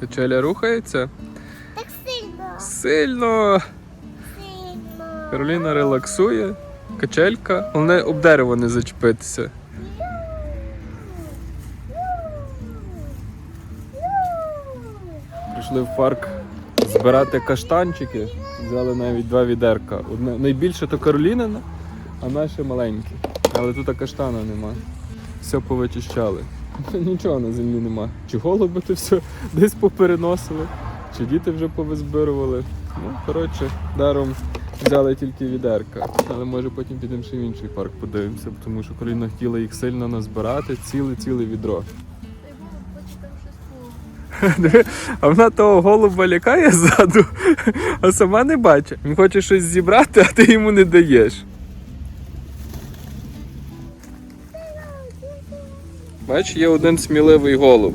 Качеля рухається? Так сильно. Сильно. Сильно. Кароліна релаксує. Качелька. Головне об дерево не зачепитися. Прийшли в парк збирати каштанчики. Взяли навіть два відерка. Одне найбільше то Каролінина, а наше маленьке. Але тут каштана нема. Все повичищали. Нічого на землі нема. Чи голуби то все десь попереносили, чи діти вже повизбирували. Ну, коротше, даром взяли тільки відерка. Але може потім підемо ще в інший парк подивимося, тому що Кароліна хотіла їх сильно назбирати, ціле-ціле відро. А вона того голуба лякає ззаду, а сама не бачить. Він хоче щось зібрати, а ти йому не даєш. Бач, є один сміливий голуб,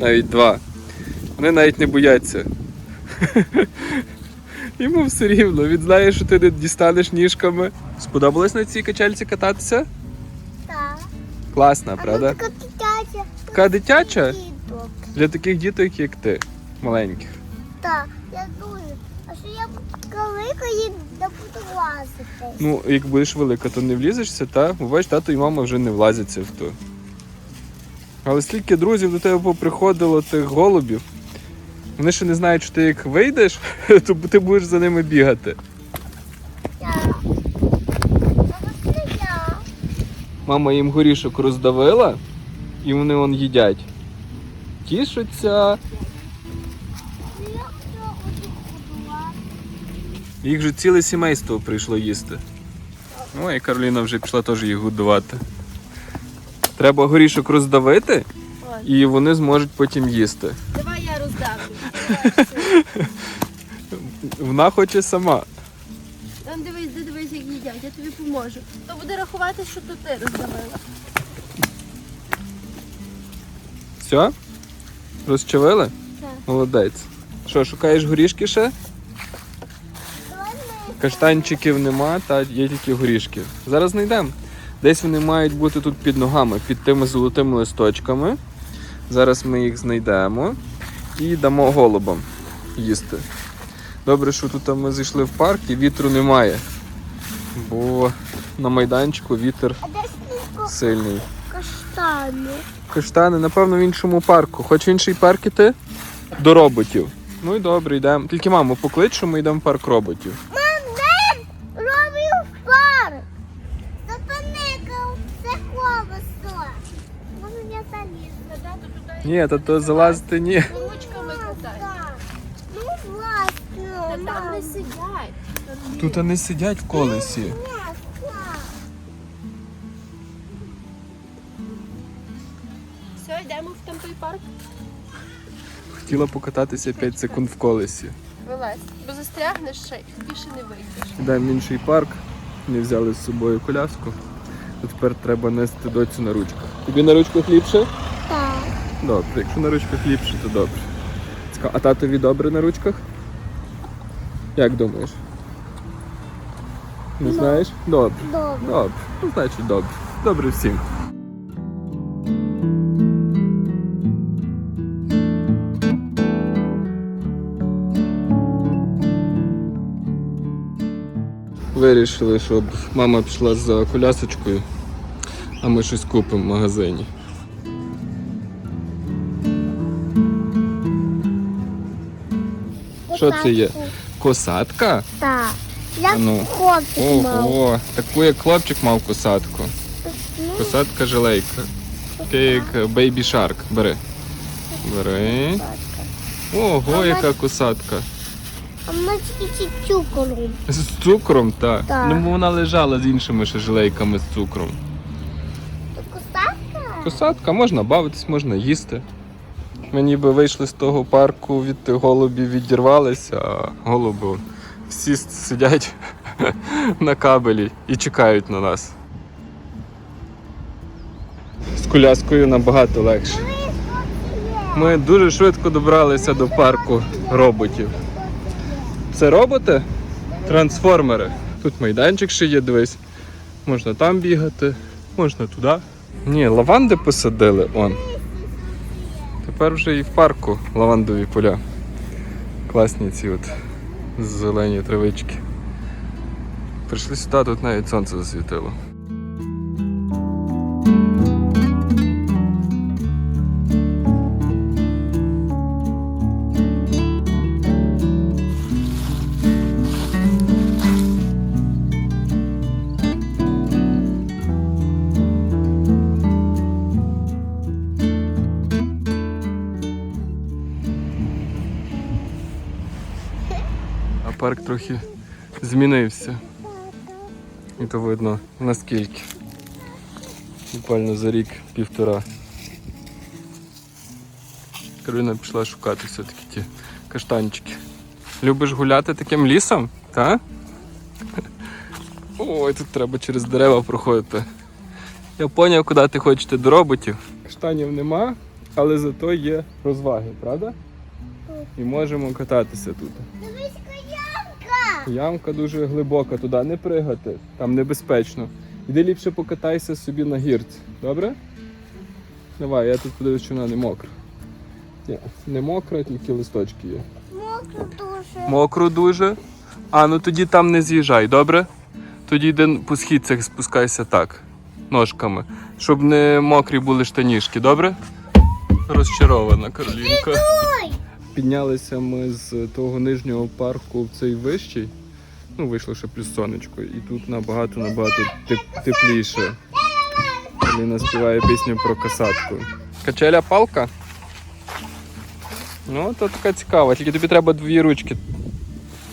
навіть два. Вони навіть не бояться. Йому все рівно, він знає, що ти не дістанеш ніжками. Сподобалось на цій качельці кататися? Так. Класна, А правда? така дитяча. Така дитяча для таких діток, як ти, маленьких. Так, я дуже. А що я велика їм не буду лазити. Ну, як будеш велика, то не влізешся, та? Буваєш, тато і мама вже не влазяться в то. Але скільки друзів до тебе поприходило тих голубів, вони ще не знають, що ти як вийдеш, то ти будеш за ними бігати. Мама їм горішок роздавила, і вони вон їдять. Тішаться. Їх же ціле сімейство прийшло їсти. Ну, і Кароліна вже пішла теж їх годувати. Треба горішок роздавити, і вони зможуть потім їсти. Давай я роздавлю. Вона хоче сама. Там дивись, де дивись, як їдять, я тобі поможу. То буде рахувати, що то ти роздавила. Все? Розчавили? Так. Молодець. Що, шукаєш горішки ще? Каштанчиків нема, та є тільки горішки. Зараз знайдемо. Десь вони мають бути тут під ногами, під тими золотими листочками. Зараз ми їх знайдемо і дамо голубам їсти. Добре, що тут ми зайшли в парк і вітру немає. Бо на майданчику вітер сильний. каштани? Каштани, напевно, в іншому парку. Хоч в інший парк іти до роботів. Ну і добре, йдемо. Тільки маму поклич, що ми йдемо в парк роботів. Ні, та то залазити ні. Ну, власно, там не сидять. Тут вони сидять в колесі. Все, йдемо в там той парк. Хотіла покататися 5 секунд в колесі. Вилазь. Бо застрягнеш ще і більше не вийдеш. Йдемо в інший парк. Не взяли з собою коляску. То тепер треба нести доцю на ручках. Тобі на ручках ліпше? Добре, якщо на ручках ліпше, то добре. А татові добре на ручках? Як думаєш? Не знаєш? Добре. Добре. Добре. Ну, значить добре. Добре всім. Вирішили, щоб мама пішла за колясочкою, а ми щось купимо в магазині. Що це є? Косатка? Так. Я Ну. хлопчик мав. Ого, таку як хлопчик мав косатку. Ну, Косатка жилейка. Таке як бейбі шарк. Бери. Бери. Ого, яка косатка. А ми тільки цукром. З цукром, так. Так. Ну бо вона лежала з іншими ще жилейками з цукром. Ти кусака? Косатка можна бавитись, можна їсти. Ми ніби вийшли з того парку від голубів, відірвалися, а голуби всі сидять на кабелі і чекають на нас. З коляскою набагато легше. Ми дуже швидко добралися до парку роботів. Це роботи? Трансформери. Тут майданчик ще є, дивись. Можна там бігати, можна туди. Ні, лаванди посадили, он. Тепер вже і в парку лавандові поля. Класні ці от зелені травички. Прийшли сюди, тут навіть сонце засвітило. Парк трохи змінився. І то видно наскільки. Буквально за рік півтора. Кароліна пішла шукати все-таки ті каштанчики. Любиш гуляти таким лісом? Та? Ой, тут треба через дерева проходити. Я зрозумів, куди ти хочете до роботів. Каштанів нема, але зато є розваги, правда? І можемо кататися тут. Дивись, каянка. Ямка дуже глибока, туди не пригати, там небезпечно. Іди ліпше покатайся собі на гірці, добре? Давай, я тут подивлюсь, чи вона не мокра. Ні, не мокра, тільки листочки є. Мокро дуже. Мокро дуже. А, ну тоді там не з'їжджай, добре? Тоді йди по східцях спускайся так, ножками, щоб не мокрі були штанішки, добре? Розчарована Каролінка. Піднялися ми з того нижнього парку в цей вищий. Ну, вийшло ще плюс сонечко. І тут набагато набагато теп- тепліше. Аліна співає пісню про касатку. Качеля палка? Ну, то така цікава, тільки тобі треба дві ручки.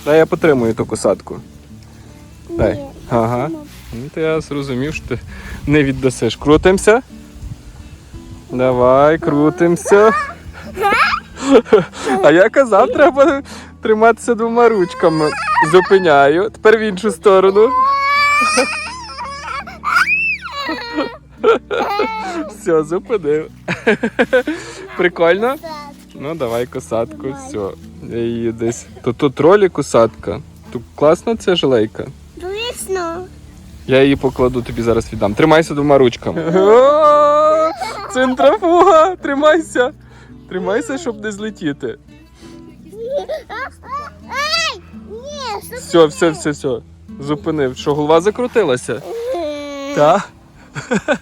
Дай я потримую ту косатку. Дай. Ага. Ну, то я зрозумів, що ти не віддасиш. Крутимося. Давай, крутимося. А я казав, треба триматися двома ручками. Зупиняю. Тепер в іншу сторону. Все, зупинив. Прикольно? Ну, давай косатку, все. Я її десь. То тут ролі косатка. Тут класна ця жилейка. Звісно. Я її покладу, тобі зараз віддам. Тримайся двома ручками. О, Центрофуга! Тримайся! Тримайся, щоб не злетіти. Ей! Ні, що Все, все, все, все. Зупинив. Що, голова закрутилася? Так.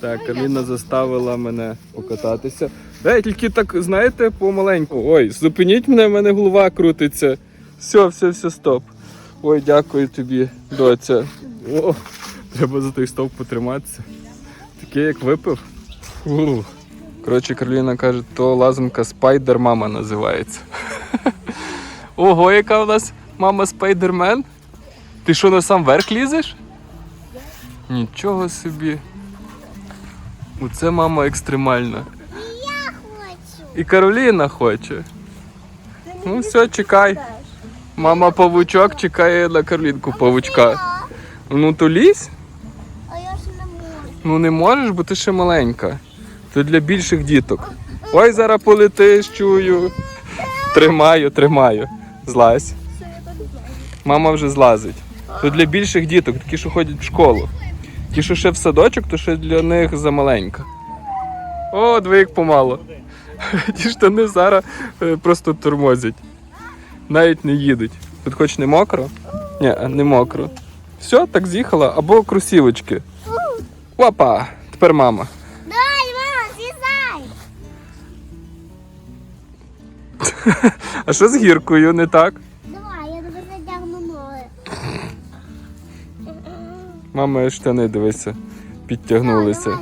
Так, Аліна заставила мене покататися. Ей, тільки так, знаєте, помаленьку. Ой, зупиніть мене, в мене голова крутиться. Все, все, все, стоп. Ой, дякую тобі, доця. О, треба за той стовп потриматися. Таке, як випив. Фу. Коротше, Кароліна каже, то лазанка Спайдер мама називається. Ого, яка у нас мама спайдермен? Ти що на сам верх лізеш? Нічого собі. Оце мама екстремальна. я хочу. І Кароліна хоче. Ну все, чекай. Мама павучок чекає на Каролінку павучка. Ну то лізь? А я ж не можу. Ну не можеш, бо ти ще маленька. То для більших діток. Ой, зараз полетиш, чую. Тримаю, тримаю. Злазь. Мама вже злазить. То для більших діток, такі, що ходять в школу. Ті, що ще в садочок, то ще для них замаленька. О, двоїк помало. Ті штани зараз е, просто тормозять. Навіть не їдуть. Тут хоч не мокро? Ні, не мокро. Все, так з'їхала. Або кросівочки. Опа! Тепер мама. А що з гіркою, не так? Давай, я тебе затягну ноги. Мама штани, дивися, підтягнулися.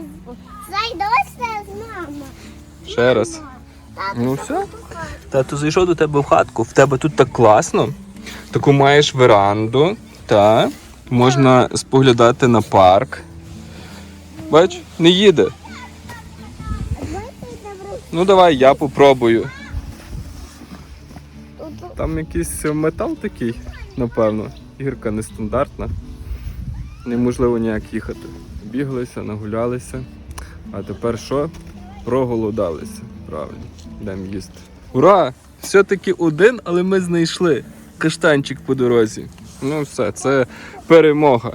Зай, давай ще з мама. Ще раз. Ну, все. Тато зайшов до тебе в хатку. В тебе тут так класно. Таку маєш веранду, та можна споглядати на парк. Бач, не їде. Ну давай я попробую. Там якийсь метал такий, напевно. Гірка нестандартна. Неможливо ніяк їхати. Біглися, нагулялися. А тепер що? Проголодалися. Правильно, йдемо їсти. Ура! Все-таки один, але ми знайшли каштанчик по дорозі. Ну все, це перемога.